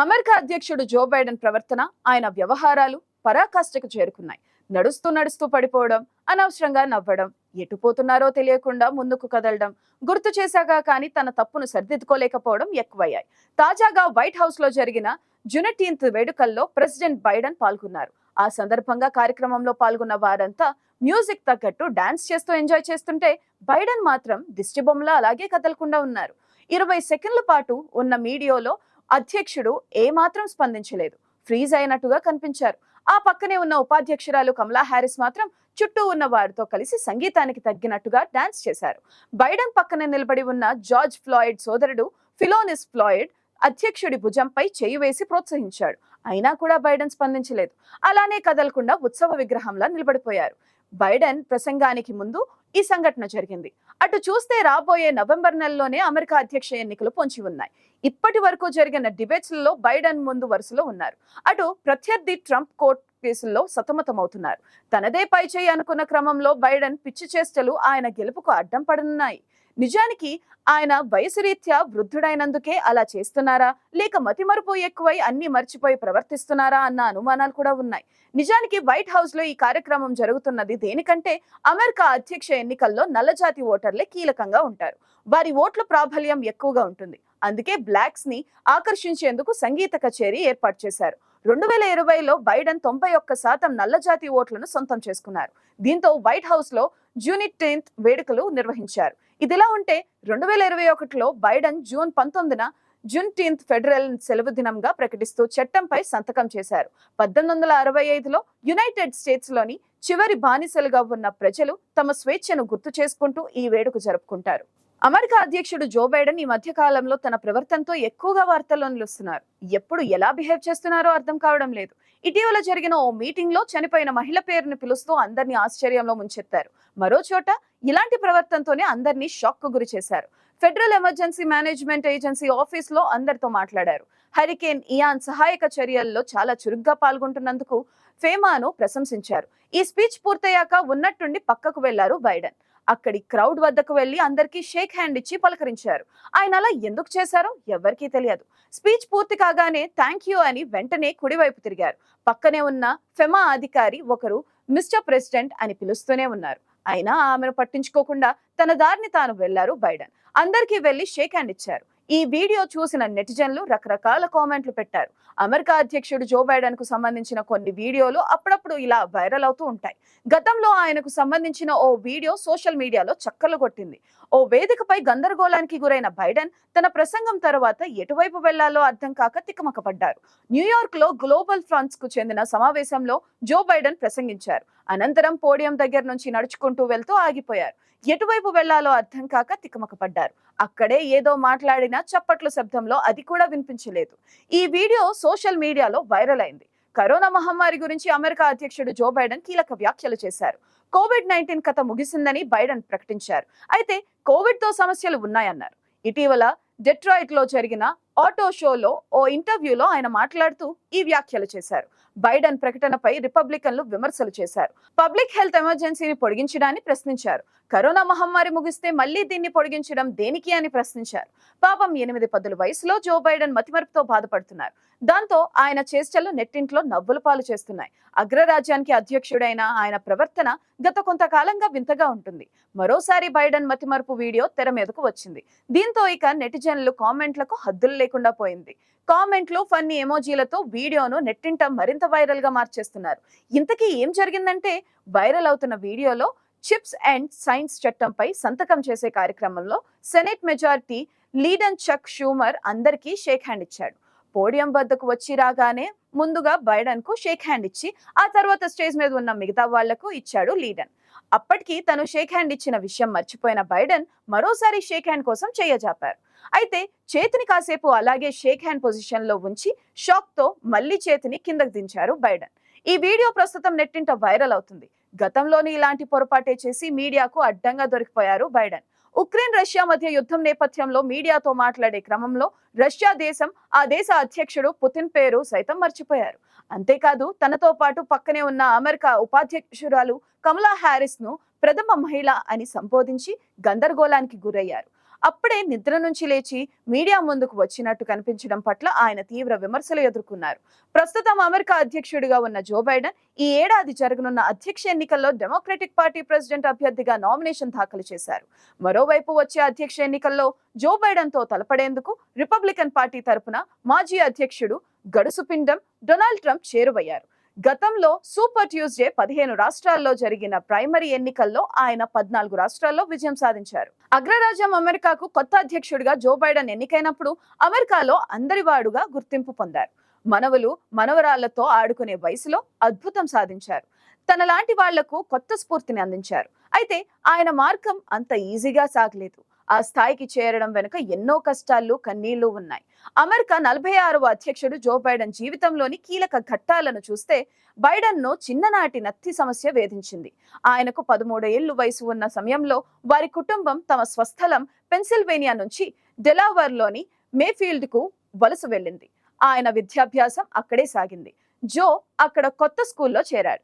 America అధ్యక్షుడు Joe Biden ప్రవర్తన ఆయన వ్యవహారాలు పరాకాష్ఠకు చేరుకున్నాయి. నడుస్తూ నడుస్తూ పడిపోవడం అనవసరంగా నవ్వడం ఎటుపోతున్నారో తెలియకుండా ముందుకు కదలడం గుర్తు చేశాగా కానీ తన తప్పును సరిదిద్దుకోలేకపోవడం ఎక్కువయ్యాయి. తాజాగా వైట్ హౌస్లో జరిగిన జునెటీన్త్ వేడుకల్లో ప్రెసిడెంట్ బైడెన్ పాల్గొన్నారు. ఆ సందర్భంగా కార్యక్రమంలో పాల్గొన్న వారంతా మ్యూజిక్ తగ్గట్టు డాన్స్ చేస్తూ ఎంజాయ్ చేస్తుంటే బైడెన్ మాత్రం దిష్టిబొమ్మలా అలాగే కదలకుండా ఉన్నారు. ఇరవై సెకండ్ల పాటు ఉన్న మీడియోలో అధ్యక్షుడు ఏమాత్రం స్పందించలేదు. ఫ్రీజ్ అయినట్టుగా కనిపించారు. ఆ పక్కనే ఉన్న ఉపాధ్యక్షురాలు కమలా హ్యారిస్ మాత్రం చుట్టూ ఉన్న వారితో కలిసి సంగీతానికి తగ్గినట్టుగా డాన్స్ చేశారు. బైడెన్ పక్కన నిలబడి ఉన్న జార్జ్ ఫ్లాయిడ్ సోదరుడు ఫిలోనిస్ ఫ్లాయిడ్ అధ్యక్షుడి భుజంపై చేయి వేసి ప్రోత్సహించాడు. అయినా కూడా బైడెన్ స్పందించలేదు. అలానే కదలకుండా ఉత్సవ విగ్రహంలా నిలబడిపోయారు. బైడెన్ ప్రసంగానికి ముందు ఈ సంఘటన జరిగింది. అటు చూస్తే రాబోయే నవంబర్ నెలలోనే అమెరికా అధ్యక్ష ఎన్నికలు పొంచి ఉన్నాయి. ఇప్పటి వరకు జరిగిన డిబేట్స్లలో బైడెన్ ముందు వరుసలో ఉన్నారు. అటు ప్రత్యర్థి ట్రంప్ కోర్టు కేసుల్లో సతమతమవుతున్నారు. తనదే పై చేయి అనుకున్న క్రమంలో బైడెన్ పిచ్చి చేష్టలు ఆయన గెలుపుకు అడ్డం పడనున్నాయి. నిజానికి ఆయన వయసు రీత్యా వృద్ధుడైనందుకే అలా చేస్తున్నారా? లేక మతిమరుపు ఎక్కువై అన్ని మర్చిపోయి ప్రవర్తిస్తున్నారా అన్న అనుమానాలు కూడా ఉన్నాయి. నిజానికి వైట్ హౌస్లో ఈ కార్యక్రమం జరుగుతున్నది దేనికంటే అమెరికా అధ్యక్ష ఎన్నికల్లో నల్లజాతి ఓటర్లే కీలకంగా ఉంటారు. వారి ఓట్ల ప్రాబల్యం ఎక్కువగా ఉంటుంది. అందుకే బ్లాక్స్ని ఆకర్షించేందుకు సంగీత కచేరీ ఏర్పాటు చేశారు. రెండు వేల ఇరవైలో బైడెన్ తొంభై ఒక్క శాతం నల్లజాతి ఓట్లను సొంతం చేసుకున్నారు. దీంతో వైట్ హౌస్లో జూనిట్ టెన్త్ వేడుకలు నిర్వహించారు. ఇదిలా ఉంటే రెండు వేల ఇరవై ఒకటిలో బైడెన్ జూన్ పంతొమ్మిదిన జూన్ టీన్త్ ఫెడరల్ సెలవు దినంగా ప్రకటిస్తూ చట్టంపై సంతకం చేశారు. పద్దెనిమిది వందల అరవై ఐదులో యునైటెడ్ స్టేట్స్లోని చివరి బానిసలుగా ఉన్న ప్రజలు తమ స్వేచ్ఛను గుర్తు చేసుకుంటూ ఈ వేడుక జరుపుకుంటారు. అమెరికా అధ్యక్షుడు జో బైడెన్ ఈ మధ్య కాలంలో తన ప్రవర్తనతో ఎక్కువగా వార్తల్లో నిలుస్తున్నారు. ఎప్పుడు ఎలా బిహేవ్ చేస్తున్నారో అర్థం కావడం లేదు. ఇటీవల జరిగిన ఓ మీటింగ్లో చనిపోయిన మహిళ పేరుని పిలుస్తూ అందరినీ ఆశ్చర్యంలో ముంచెత్తారు. మరో చోట ఇలాంటి ప్రవర్తనతోనే అందరినీ షాక్కు గురి చేశారు. ఫెడరల్ ఎమర్జెన్సీ మేనేజ్మెంట్ ఏజెన్సీ ఆఫీస్లో అందరితో మాట్లాడారు. హరికేన్ ఇయాన్ సహాయక చర్యల్లో చాలా చురుగ్గా పాల్గొంటున్నందుకు ఫేమాను ప్రశంసించారు. ఈ స్పీచ్ పూర్తయ్యాక ఉన్నట్టుండి పక్కకు వెళ్ళారు బైడెన్. అక్కడి క్రౌడ్ వద్దకు వెళ్ళి అందరికీ షేక్ హ్యాండ్ ఇచ్చి పలకరించారు. ఆయన అలా ఎందుకు చేశారో ఎవరికీ తెలియదు. స్పీచ్ పూర్తి కాగానే థ్యాంక్ యూ అని వెంటనే కుడివైపు తిరిగారు. పక్కనే ఉన్న ఫెమా అధికారి ఒకరు మిస్టర్ ప్రెసిడెంట్ అని పిలుస్తూనే ఉన్నారు. అయినా ఆమెను పట్టించుకోకుండా తన దారిని తాను వెళ్ళారు బైడెన్. అందరికీ వెళ్ళి షేక్ హ్యాండ్ ఇచ్చారు. ఈ వీడియో చూసిన నెటిజన్లు రకరకాల కామెంట్లు పెట్టారు. అమెరికా అధ్యక్షుడు జో బైడెన్కు సంబంధించిన కొన్ని వీడియోలు అప్పుడప్పుడు ఇలా వైరల్ అవుతూ ఉంటాయి. గతంలో ఆయనకు సంబంధించిన ఓ వీడియో సోషల్ మీడియాలో చక్కర్లు కొట్టింది. ఓ వేదికపై గందరగోళానికి గురైన బైడెన్ తన ప్రసంగం తర్వాత ఎటువైపు వెళ్ళాలో అర్థం కాక తికమకపడ్డారు. న్యూయార్క్లో గ్లోబల్ ఫ్రంట్స్కు చెందిన సమావేశంలో జో బైడెన్ ప్రసంగించారు. అనంతరం పోడియం దగ్గర నుంచి నడుచుకుంటూ వెళ్తూ ఆగిపోయారు. ఎటువైపు వెళ్ళాలో అర్థం కాక తికమకపడ్డారు అక్కడే ఏదో మాట్లాడినా చప్పట్ల శబ్దంలో అది కూడా వినిపించలేదు. ఈ వీడియో సోషల్ మీడియాలో వైరల్ అయింది. కరోనా మహమ్మారి గురించి అమెరికా అధ్యక్షుడు జో బైడెన్ కీలక వ్యాఖ్యలు చేశారు. కోవిడ్ నైన్టీన్ కథ ముగిసిందని బైడెన్ ప్రకటించారు. అయితే కోవిడ్తో సమస్యలు ఉన్నాయన్నారు. ఇటీవల డెట్రాయిట్లో జరిగిన ఆటో షోలో ఓ ఇంటర్వ్యూలో ఆయన మాట్లాడుతూ ఈ వ్యాఖ్యలు చేశారు. బైడెన్ ప్రకటనపై రిపబ్లికన్లు విమర్శలు చేశారు. పబ్లిక్ హెల్త్ ఎమర్జెన్సీని పొడిగించడాన్ని ప్రశ్నించారు. కరోనా మహమ్మారి ముగిస్తే మళ్ళీ దీన్ని పొడిగించడం దేనికి అని ప్రశ్నించారు. పాపం ఎనిమిది పదుల వయసులో జో బైడెన్ మతిమరుపుతో బాధపడుతున్నారు. దాంతో ఆయన చేష్టలు నెట్టింట్లో నవ్వుల పాలు చేస్తున్నాయి. అగ్రరాజ్యానికి అధ్యక్షుడైన ఆయన ప్రవర్తన గత కొంతకాలంగా వింతగా ఉంటుంది. మరోసారి బైడెన్ మతిమరుపు వీడియో తెర మీదకు వచ్చింది. దీంతో ఇక నెటిజన్లు కామెంట్లకు హద్దులు లేకుండా పోయింది. కామెంట్లు ఫన్నీ ఎమోజీలతో వీడియోను నెట్టింట మరింత వైరల్గా మార్చేస్తున్నారు. ఇంతకీ ఏం జరిగిందంటే వైరల్ అవుతున్న వీడియోలో చిప్స్ అండ్ సైన్స్ చట్టంపై సంతకం చేసే కార్యక్రమంలో సెనెట్ మెజారిటీ లీడన్ చక్ షూమర్ అందరికీ షేక్ హ్యాండ్ ఇచ్చాడు. పోడియం వద్దకు వచ్చి రాగానే ముందుగా బైడెన్కు షేక్ హ్యాండ్ ఇచ్చి ఆ తర్వాత స్టేజ్ మీద ఉన్న మిగతా వాళ్ళకు ఇచ్చాడు లీడన్. అప్పటికి తను షేక్ హ్యాండ్ ఇచ్చిన విషయం మర్చిపోయిన బైడెన్ మరోసారి షేక్ హ్యాండ్ కోసం చేయజాపారు. అయితే చేతిని కాసేపు అలాగే షేక్ హ్యాండ్ పొజిషన్లో ఉంచి షాక్తో మళ్ళీ చేతిని కిందకు దించారు బైడెన్. ఈ వీడియో ప్రస్తుతం నెట్టింట వైరల్ అవుతుంది. గతంలోని ఇలాంటి పొరపాటే చేసి మీడియాకు అడ్డంగా దొరికిపోయారు బైడెన్. ఉక్రెయిన్ రష్యా మధ్య యుద్ధం నేపథ్యంలో మీడియాతో మాట్లాడే క్రమంలో రష్యా దేశం ఆ దేశ అధ్యక్షుడు పుతిన్ పేరు సైతం మర్చిపోయారు. అంతేకాదు తనతో పాటు పక్కనే ఉన్న అమెరికా ఉపాధ్యక్షురాలు కమలా హ్యారిస్ను ప్రథమ మహిళ అని సంబోధించి గందరగోళానికి గురయ్యారు. అప్పుడే నిద్ర నుంచి లేచి మీడియా ముందుకు వచ్చినట్టు కనిపించడం పట్ల ఆయన తీవ్ర విమర్శలు ఎదుర్కొన్నారు. ప్రస్తుతం అమెరికా అధ్యక్షుడిగా ఉన్న జో బైడెన్ ఈ ఏడాది జరగనున్న అధ్యక్ష ఎన్నికల్లో డెమోక్రటిక్ పార్టీ ప్రెసిడెంట్ అభ్యర్థిగా నామినేషన్ దాఖలు చేశారు. మరోవైపు వచ్చే అధ్యక్ష ఎన్నికల్లో జో బైడెన్తో తలపడేందుకు రిపబ్లికన్ పార్టీ తరపున మాజీ అధ్యక్షుడు గడుసు పిండం డొనాల్డ్ ట్రంప్ చేరువయ్యారు. గతంలో సూపర్ ట్యూస్డే పదిహేను రాష్ట్రాల్లో జరిగిన ప్రైమరీ ఎన్నికల్లో ఆయన పద్నాలుగు రాష్ట్రాల్లో విజయం సాధించారు. అగ్రరాజ్యం అమెరికాకు కొత్త అధ్యక్షుడిగా జో బైడెన్ ఎన్నికైనప్పుడు అమెరికాలో అందరివాడుగా గుర్తింపు పొందారు. మనవలు మనవరాళ్ళతో ఆడుకునే వయసులో అద్భుతం సాధించారు. తన లాంటి వాళ్ళకు కొత్త స్ఫూర్తిని అందించారు. అయితే ఆయన మార్గం అంత ఈజీగా సాగలేదు. ఆ స్థాయికి చేరడం వెనుక ఎన్నో కష్టాలు కన్నీళ్ళు ఉన్నాయి. అమెరికా నలభై ఆరవ అధ్యక్షుడు జో బైడెన్ జీవితంలోని కీలక ఘట్టాలను చూస్తే బైడెన్ను చిన్ననాటి నత్తి సమస్య వేధించింది. ఆయనకు పదమూడు ఏళ్ళు వయసు ఉన్న సమయంలో వారి కుటుంబం తమ స్వస్థలం పెన్సిల్వేనియా నుంచి డెలావర్లోని మేఫీల్డ్కు వలస వెళ్ళింది. ఆయన విద్యాభ్యాసం అక్కడే సాగింది. జో అక్కడ కొత్త స్కూల్లో చేరాడు.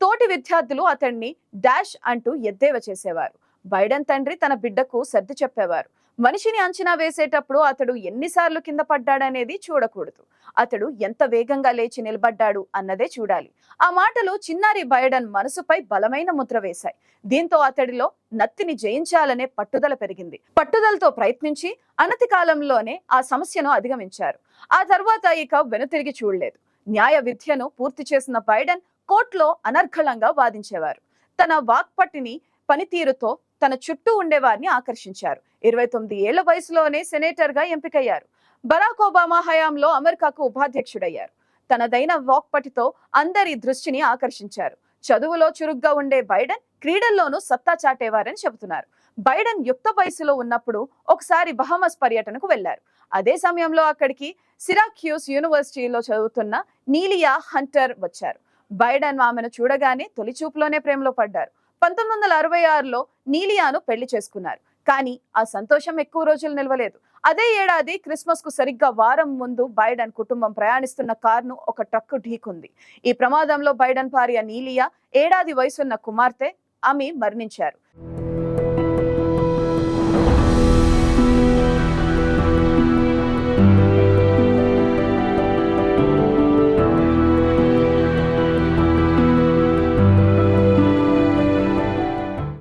తోటి విద్యార్థులు అతన్ని డాష్ అంటూ ఎద్దేవా చేసేవారు. బైడెన్ తండ్రి తన బిడ్డకు సర్ది చెప్పేవారు. మనిషిని అంచనా వేసేటప్పుడు అతడు ఎన్నిసార్లు కింద పడ్డాడనేది చూడకూడదు. అతడు ఎంత వేగంగా లేచి నిలబడ్డాడు అన్నదే చూడాలి. ఆ మాటలు చిన్నారి బైడెన్ మనసుపై బలమైన ముద్ర వేశాయి. దీంతో అతడిలో నత్తిని జయించాలనే పట్టుదల పెరిగింది. పట్టుదలతో ప్రయత్నించి అనతి కాలంలోనే ఆ సమస్యను అధిగమించారు. ఆ తర్వాత ఇక వెనుతిరిగి చూడలేదు. న్యాయ విద్యను పూర్తి చేసిన బైడెన్ కోర్టులో అనర్ఘళంగా వాదించేవారు. తన వాక్పట్టిని పనితీరుతో తన చుట్టూ ఉండేవారిని ఆకర్షించారు. ఇరవై తొమ్మిది ఏళ్ళ వయసులోనే సెనేటర్గా ఎంపికయ్యారు. బరాక్ ఒబామా హయాంలో అమెరికాకు ఉపాధ్యక్షుడయ్యారు. తనదైన వాక్పటితో అందరి దృష్టిని ఆకర్షించారు. చదువులో చురుగ్గా ఉండే బైడెన్ క్రీడల్లోనూ సత్తా చాటేవారని చెబుతున్నారు. బైడెన్ యుక్త వయసులో ఉన్నప్పుడు ఒకసారి బహమస్ పర్యటనకు వెళ్ళారు అదే సమయంలో అక్కడికి సిరాక్యూస్ యూనివర్సిటీలో చదువుతున్న నీలియా హంటర్ వచ్చారు. బైడెన్ ఆమెను చూడగానే తొలిచూపులోనే ప్రేమలో పడ్డారు. పంతొమ్మిది వందల అరవై ఆరులో నీలియాను పెళ్ళి చేసుకున్నారు. కానీ ఆ సంతోషం ఎక్కువ రోజులు నిలవలేదు. అదే ఏడాది క్రిస్మస్కు సరిగ్గా వారం ముందు బైడెన్ కుటుంబం ప్రయాణిస్తున్న కారును ఒక ట్రక్ ఢీకుంది. ఈ ప్రమాదంలో బైడెన్ భార్య నీలియా ఏడాది వయసున్న కుమార్తె ఆమె మరణించారు.